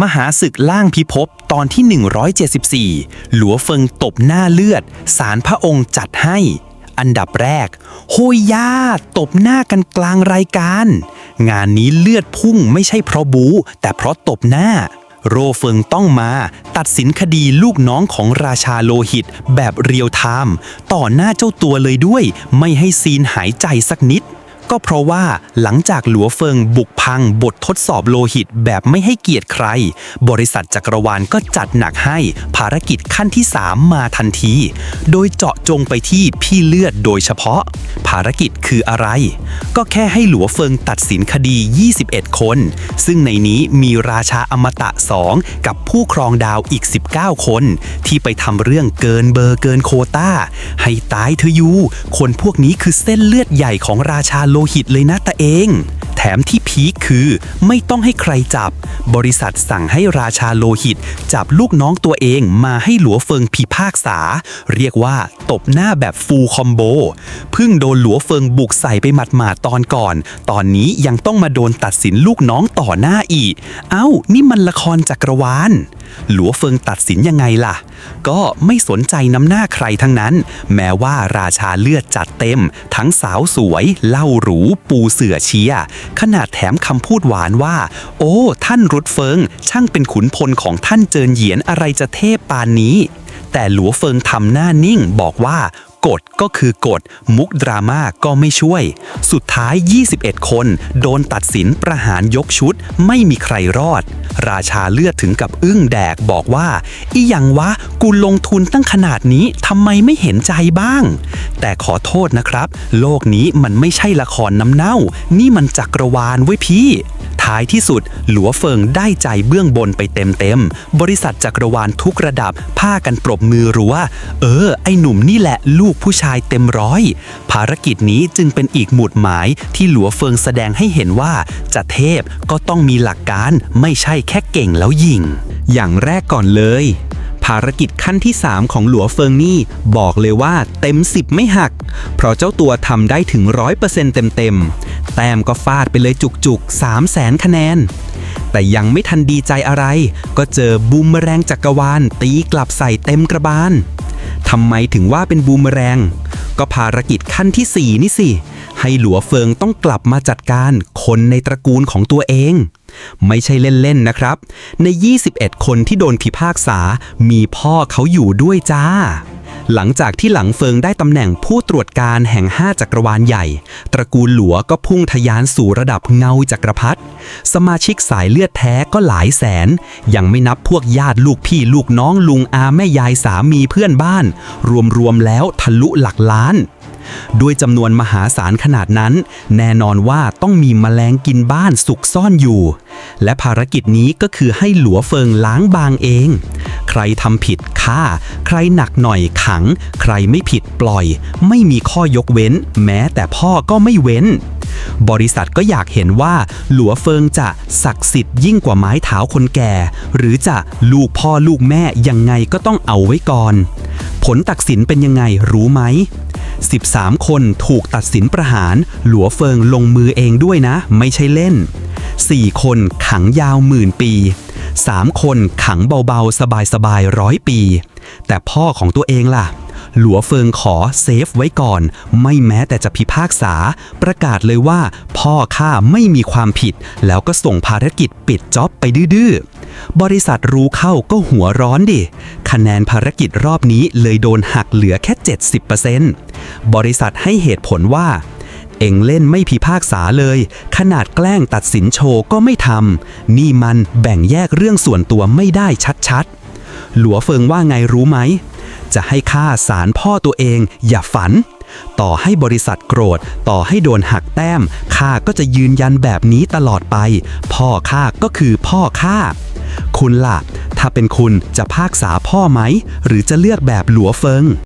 มหาศึกล่างพิภพตอนที่ 174 หลัวเฟิงตบหน้าเลือด สารพระองค์จัดให้ อันดับแรก โฮยยาตบหน้ากันกลางรายการ งานนี้เลือดพุ่งไม่ใช่เพราะบู แต่เพราะตบหน้า โรเฟิงต้องมาตัดสินคดีลูกน้องของราชาโลหิตแบบเรียลไทม์ต่อหน้าเจ้าตัวเลยด้วย ไม่ให้ซีนหายใจสักนิด ก็เพราะว่าหลังจากหลัวเฟิงบุกพังบททดสอบโลหิตแบบไม่ให้เกียรติใคร บริษัทจักรวาลก็จัดหนักให้ภารกิจขั้นที่ 3 มาทันที โดยเจาะจงไปที่พี่เลือดโดยเฉพาะ ภารกิจคืออะไร ก็แค่ให้หลัวเฟิงตัดสินคดี 21 คน ซึ่งในนี้มีราชาอมตะ 2 กับผู้ครองดาวอีก 19 คน ที่ไปทำเรื่องเกินเบอร์เกินโคตาให้ตายเธออยูคนพวกนี้คือเส้นเลือดใหญ่ของราชาโลหิตเลยนะตะเอง แถมที่พีคคือไม่ต้องให้ใครจับ บริษัทสั่งให้ราชาโลหิต จับลูกน้องตัวเองมาให้หลัวเฟิงพิพากษา เรียกว่าตบหน้าแบบฟูลคอมโบเพิ่งโดนหลัวเฟิงบุกใส่ไปหมาดๆตอนก่อน ตอนนี้ยังต้องมาโดนตัดสินลูกน้องต่อหน้าอีก เอ้า นี่มันละครจักรวาล หลัวเฟิงตัดสินยังไงล่ะ ก็ไม่สนใจน้ำหน้าใครทั้งนั้น แม้ว่าราชาเลือดจัดเต็ม ทั้งสาวสวย เล่าหรู ปูเสือเชีย ขนาดแถมคำพูดหวานว่า โอ้ ท่านรุดเฟิง ช่างเป็นขุนพลของท่านเจินเหยียนอะไรจะเทพปานนี้ แต่หลัวเฟิงทำหน้านิ่งบอกว่า กฎก็คือกฎมุกดราม่าก็ไม่ช่วย สุดท้าย 21 คน โดนตัดสินประหารยกชุด ไม่มีใครรอด ราชาเลือดถึงกับอึ้งแดกบอกว่า อีหยังวะกูลงทุนตั้งขนาดนี้ทำไมไม่เห็นใจบ้าง แต่ขอโทษนะครับ โลกนี้มันไม่ใช่ละครน้ำเน่า นี่มันจักรวาลเว้ยพี่ ท้ายที่สุด หลัวเฟิงได้ใจเบื้องบนไปเต็มๆ บริษัทจักรวาลทุกระดับพากันปรบมือรัวเออ ไอหนุ่มนี่แหละลูกผู้ชายเต็มร้อย ภารกิจนี้จึงเป็นอีกหมุดหมายที่หลัวเฟิงแสดงให้เห็นว่าจะเทพก็ต้องมีหลักการไม่ใช่แค่เก่งแล้วยิง อย่างแรกก่อนเลย ภารกิจขั้นที่ 3 ของหลัวเฟิงนี่บอกเลยว่าเต็ม 10 ไม่หัก เพราะเจ้าตัวทำได้ถึง 100%เต็มๆ แต้มก็ฟาดไปเลยจุกๆ 3 0 0แสนคะแนน แต่ยังไม่ทันดีใจอะไร ก็เจอบูมเมอแรงจักรวาลตีกลับใส่เต็มกระบาลทำไมถึงว่าเป็นบูมเมอแรง ก็ภารกิจขั้นทีสี่ 4 นี่สิ ให้หลัวเฟิงต้องกลับมาจัดการคนในตระกูลของตัวเอง ไม่ใช่เล่นๆนะครับ ใน 21 คนที่โดนพิพากษา มีพ่อเขาอยู่ด้วยจ้า หลังจากที่หลังเฟิงได้ตำแหน่งผู้ตรวจการแห่ง 5 จักรวาลใหญ่ ตระกูลหลัวก็พุ่งทะยานสู่ระดับเงาจักรพรรดิสมาชิกสายเลือดแท้ก็หลายแสน ยังไม่นับพวกญาติลูกพี่ลูกน้องลุงอาแม่ยายสามีเพื่อนบ้าน รวมๆแล้วทะลุหลักล้าน ด้วยจำนวนมหาศาลขนาดนั้น แน่นอนว่าต้องมีแมลงกินบ้านสุกซ่อนอยู่ และภารกิจนี้ก็คือให้หลัวเฟิงล้างบางเอง ใครทำผิดฆ่า ใครหนักหน่อยขัง ใครไม่ผิดปล่อย ไม่มีข้อยกเว้น แม้แต่พ่อก็ไม่เว้น บริษัทก็อยากเห็นว่า หลัวเฟิงจะศักดิ์สิทธิ์ยิ่งกว่าไม้เท้าคนแก่ หรือจะลูกพ่อลูกแม่ยังไงก็ต้องเอาไว้ก่อน ผลตัดสินเป็นยังไงรู้ไหม 13 คนถูกตัดสินประหาร หลัวเฟิงลงมือเองด้วยนะ ไม่ใช่เล่น 4 คนขังยาวหมื่นปี 3 คนขังเบาๆ สบายๆร้อยปี แต่พ่อของตัวเองล่ะ หลัวเฟิงขอเซฟไว้ก่อน ไม่แม้แต่จะพิพากษา ประกาศเลยว่า พ่อข้าไม่มีความผิด แล้วก็ส่งภารกิจปิดจ็อบไปดื้อบริษัทรู้เข้าก็หัวร้อนดิ คะแนนภารกิจรอบนี้เลยโดนหักเหลือแค่ 70%บริษัทให้เหตุผลว่า เองเล่นไม่พิพากษาเลย ขนาดแกล้งตัดสินโชว์ก็ไม่ทำ นี่มันแบ่งแยกเรื่องส่วนตัวไม่ได้ชัดๆ หลัวเฟิงว่าไงรู้ไหม จะให้ค่าสารพ่อตัวเองอย่าฝันต่อให้บริษัทโกรธ ต่อให้โดนหักแต้มข้าก็จะยืนยันแบบนี้ตลอดไป พ่อข้าก็คือพ่อข้าคุณล่ะ ถ้าเป็นคุณจะภาคษาพ่อไหม หรือจะเลือกแบบหลัวเฟิง